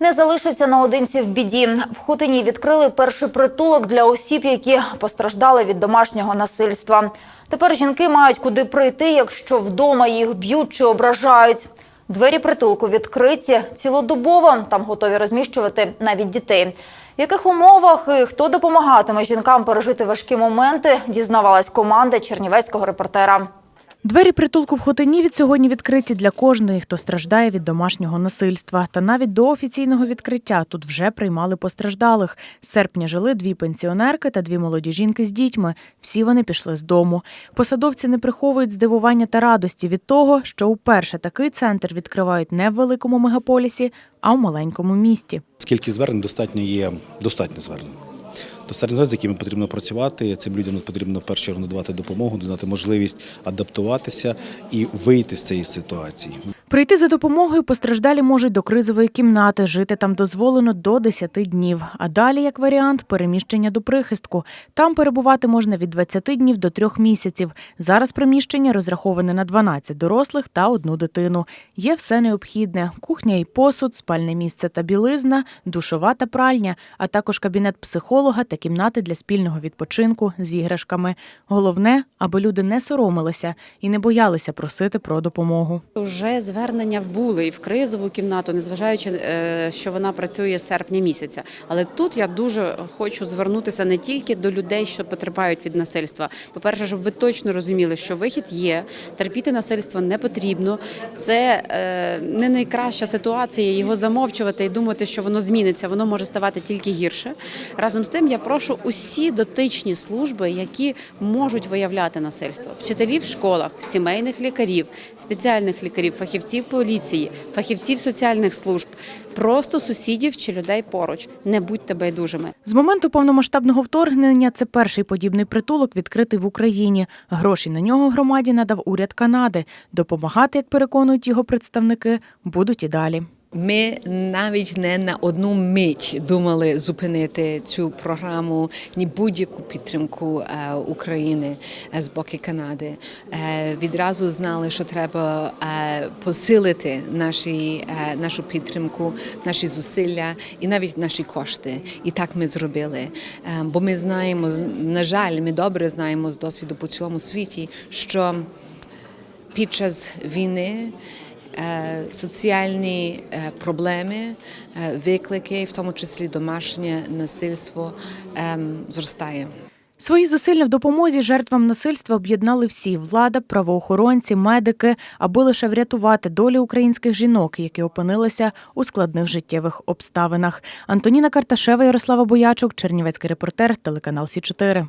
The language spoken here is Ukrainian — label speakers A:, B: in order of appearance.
A: Не залишаться наодинці в біді. В Хотині відкрили перший притулок для осіб, які постраждали від домашнього насильства. Тепер жінки мають куди прийти, якщо вдома їх б'ють чи ображають. Двері притулку відкриті цілодобово. Там готові розміщувати навіть дітей. В яких умовах і хто допомагатиме жінкам пережити важкі моменти, дізнавалась команда чернівецького репортера.
B: Двері притулку в Хотині від сьогодні відкриті для кожної, хто страждає від домашнього насильства. Та навіть до офіційного відкриття тут вже приймали постраждалих. З серпня жили дві пенсіонерки та дві молоді жінки з дітьми. Всі вони пішли з дому. Посадовці не приховують здивування та радості від того, що уперше такий центр відкривають не в великому мегаполісі, а в маленькому місті.
C: Скільки звернень достатньо є достатньо звернень. Достатньо серед з якими потрібно працювати. Цим людям потрібно в першу чергу надавати допомогу, надати можливість адаптуватися і вийти з цієї ситуації.
B: Прийти за допомогою постраждалі можуть до кризової кімнати. Жити там дозволено до 10 днів. А далі, як варіант, переміщення до прихистку. Там перебувати можна від 20 днів до 3 місяців. Зараз приміщення розраховане на 12 дорослих та одну дитину. Є все необхідне: кухня і посуд, спальне місце та білизна, душова та пральня, а також кабінет психолога та кімнати для спільного відпочинку з іграшками. Головне, аби люди не соромилися і не боялися просити про допомогу.
D: Вже звернення були і в кризову кімнату, незважаючи, е, що вона працює з серпня місяця. Але тут я дуже хочу звернутися не тільки до людей, що потерпають від насильства. По-перше, щоб ви точно розуміли, що вихід є, терпіти насильство не потрібно. Це е, не найкраща ситуація його замовчувати і думати, що воно зміниться. Воно може ставати тільки гірше. Разом з тим, я прошу усі дотичні служби, які можуть виявляти насильство, вчителів в школах, сімейних лікарів, спеціальних лікарів, фахівців поліції, фахівців соціальних служб, просто сусідів чи людей поруч. Не будьте байдужими.
B: З моменту повномасштабного вторгнення це перший подібний притулок відкритий в Україні. Гроші на нього громаді надав уряд Канади. Допомагати, як переконують його представники, будуть і далі.
E: Ми навіть не на одну мить думали зупинити цю програму ні будь-яку підтримку е, України е, з боку Канади. Е, Відразу знали, що треба посилити наші, нашу підтримку, наші зусилля і навіть наші кошти. І так ми зробили. Бо ми знаємо, на жаль, ми добре знаємо з досвіду по цілому світі, що під час війни соціальні е, проблеми, е, виклики, в тому числі домашнє насильство, ем, зростає.
B: Свої зусилля в допомозі жертвам насильства об'єднали всі влада, правоохоронці, медики, аби лише врятувати долі українських жінок, які опинилися у складних життєвих обставинах. Антоніна Карташева, Ярослава Боячук, Чернівецький репортер, телеканал Сі 4